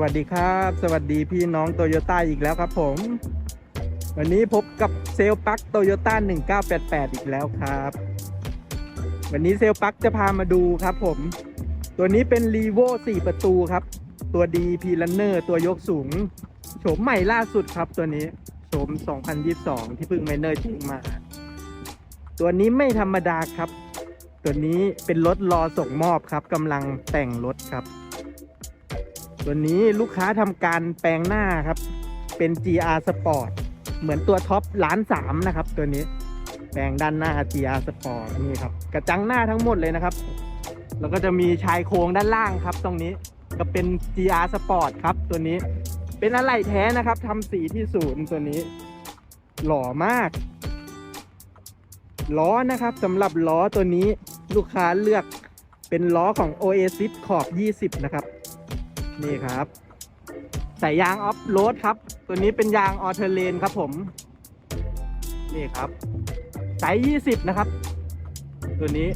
วัสดีครับ สวัสดีพี่น้องโตโยต้าอีกแล้วครับผม วันนี้พบกับเซลล์ปักโตโยต้า1988 อีกแล้วครับ วันนี้เซลล์ปักจะพามาดูครับผม ตัวนี้เป็น r ีโว4 ประตูครับ ตัวดีพีลันเนอร์ตัวยกสูง โฉมใหม่ล่าสุดครับตัวนี้ โฉม 2022 ที่เพิ่งไมเนอร์ทิ้งมา ตัวนี้ไม่ธรรมดาครับ ตัวนี้เป็นรถรอส่งมอบครับกำลังแต่งรถครับ วนี้ลูกค้าทำการแปลงหน้าครับ เป็น GR Sport เหมือนตัวท็อปล้านสามนะครับ ตัวนี้แปลงด้านหน้า GR Sport นี่ครับ กระจังหน้าทั้งหมดเลยนะครับ แล้วก็จะมีชายโครงด้านล่างครับ ตรงนี้ก็เป็น GR Sport ครับ ตัวนี้เป็นอะไรแท้นะครับทำสีที่ศูนย์ตัวนี้ หล่อมาก ล้อนะครับสำหรับล้อตัวนี้ลูกค้าเลือกเป็นล้อของ Oasis ขอบ 20 นะครับ นี่ครับใส่ยางออฟโรดครับ ตัวนี้เป็นยางออเทเลนครับผม นี่ครับไซส์20นะครับ ตัวนี้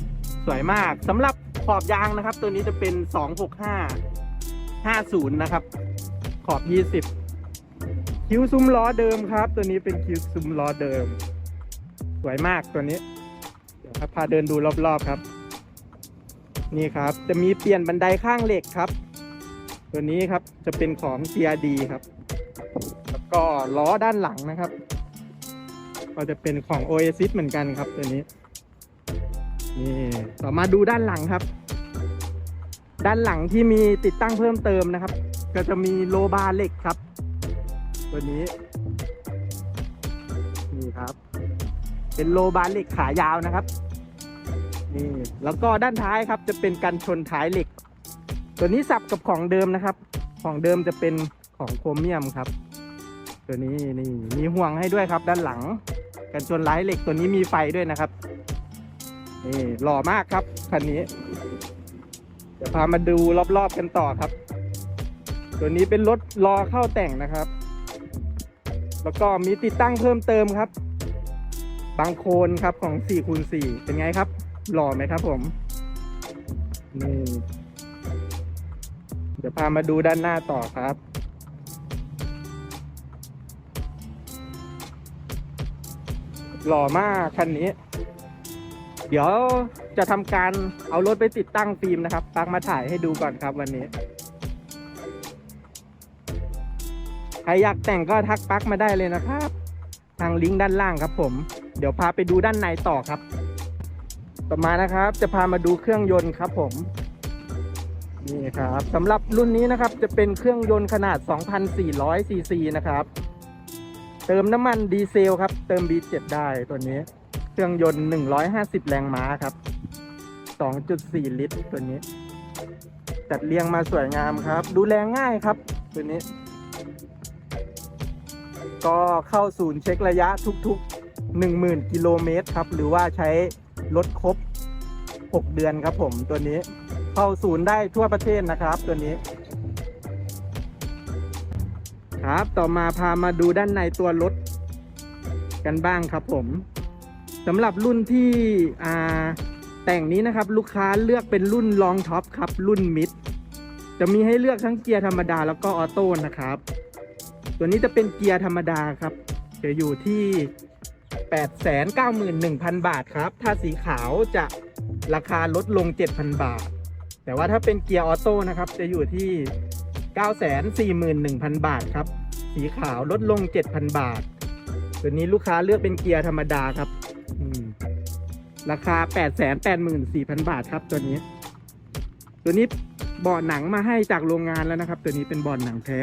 สวยมากสำหรับขอบยางนะครับ ตัวนี้จะเป็น265 50นะครับ ขอบ20คิ้วซุ้มล้อเดิมครับ ตัวนี้เป็นคิ้วซุ้มล้อเดิม สวยมากตัวนี้ เดี๋ยวครับพาเดินดูรอบๆครับ นี่ครับ จะมีเปลี่ยนบันไดข้างเหล็กครับ ตัวนี้ครับจะเป็นของ CRD ครับ แล้วก็ล้อด้านหลังนะครับ ก็จะเป็นของ Oasis เหมือนกันครับตัวนี้นี่ต่อมาดูด้านหลังครับ ด้านหลังที่มีติดตั้งเพิ่มเติมนะครับ ก็จะมีโลบาร์เหล็กครับ ตัวนี้นี่ครับ เป็นโลบาร์เหล็กขายาวนะครับนี่แล้วก็ด้านท้ายครับจะเป็นกันชนท้ายเหล็ก ตัวนี้สับกับของเดิมนะครับ ของเดิมจะเป็นของโครเมียมครับ ตัวนี้นี่มีห่วงให้ด้วยครับ ด้านหลัง กันชนร้ายเหล็กตัวนี้มีไฟด้วยนะครับนี่หล่อมากครับคันนี้เดี๋ยวพามาดูรอบๆกันต่อครับ ตัวนี้เป็นรถรอเข้าแต่งนะครับ แล้วก็มีติดตั้งเพิ่มเติมครับ บางโคนครับของ4คูณ4เป็นไงครับ หล่อไหมครับผมนี่ เดี๋ยวพามาดูด้านหน้าต่อครับ หล่อมากคันนี้ เดี๋ยวจะทำการเอารถไปติดตั้งฟิล์มนะครับปักมาถ่ายให้ดูก่อนครับวันนี้ ใครอยากแต่งก็ทักปักมาได้เลยนะครับ ทางลิงก์ด้านล่างครับผม เดี๋ยวพาไปดูด้านในต่อครับ ต่อมานะครับ จะพามาดูเครื่องยนต์ครับผม นี่ครับสำหรับรุ่นนี้นะครับจะเป็นเครื่องยนต์ขนาด 2,400 ซีซีนะครับ เติมน้ำมันดีเซลครับ เติม B7 ได้ตัวนี้ เครื่องยนต์ 150 แรงม้าครับ 2.4 ลิตรตัวนี้ จัดเรียงมาสวยงามครับ ดูแลง่ายครับ ตัวนี้ ก็เข้าศูนย์เช็คระยะทุกๆ 10,000 กิโลเมตรครับ หรือว่าใช้รถครบ 6 เดือนครับผมตัวนี้ เข้าศูนย์ได้ทั่วประเทศนะครับ ตัวนี้ ครับต่อมาพามาดูด้านในตัวรถกันบ้างครับผมสำหรับรุ่นที่อ่าแต่งนี้นะครับ ลูกค้าเลือกเป็นรุ่นลองท็อปครับ รุ่นมิดจะมีให้เลือกทั้งเกียร์ธรรมดาแล้วก็ออโต้นะครับ ตัวนี้จะเป็นเกียร์ธรรมดาครับจะอยู่ที่891,000 บาทครับ ถ้าสีขาวจะราคาลดลง 7,000 บาท แต่ว่าถ้าเป็นเกียร์ออโต้นะครับ จะอยู่ที่ 941,000 บาทครับ สีขาวลดลง 7,000 บาท ตัวนี้ลูกค้าเลือกเป็นเกียร์ธรรมดาครับ ราคา 884,000 บาทครับตัวนี้ ตัวนี้เบาะหนังมาให้จากโรงงานแล้วนะครับ ตัวนี้เป็นเบาะหนังแท้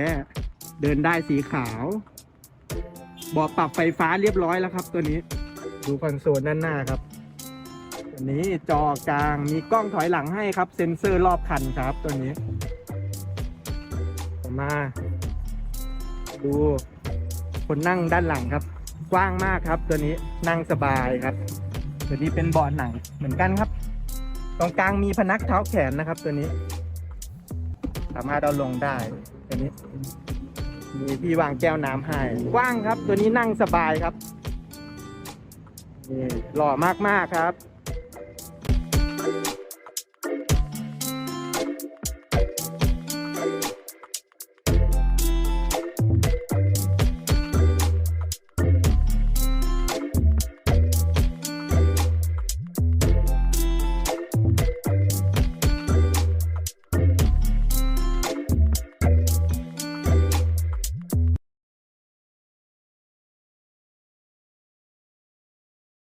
เดินได้สีขาวเบาะปรับไฟฟ้าเรียบร้อยแล้วครับ ตัวนี้ ดูคอนโซลด้านหน้าครับ นี้จอกลางมีกล้องถอยหลังให้ครับ เซ็นเซอร์รอบคันครับตัวนี้ มา ดูคนนั่งด้านหลังครับ กว้างมากครับ ตัวนี้นั่งสบายครับ ตัวนี้เป็นเบาะหนังเหมือนกันครับ ตรงกลางมีพนักเท้าแขนนะครับ ตัวนี้ สามารถเอาลงได้ ตัวนี้ มีที่วางแก้วน้ำให้กว้างครับ ตัวนี้นั่งสบายครับนี่หล่อมาก ๆ ครับ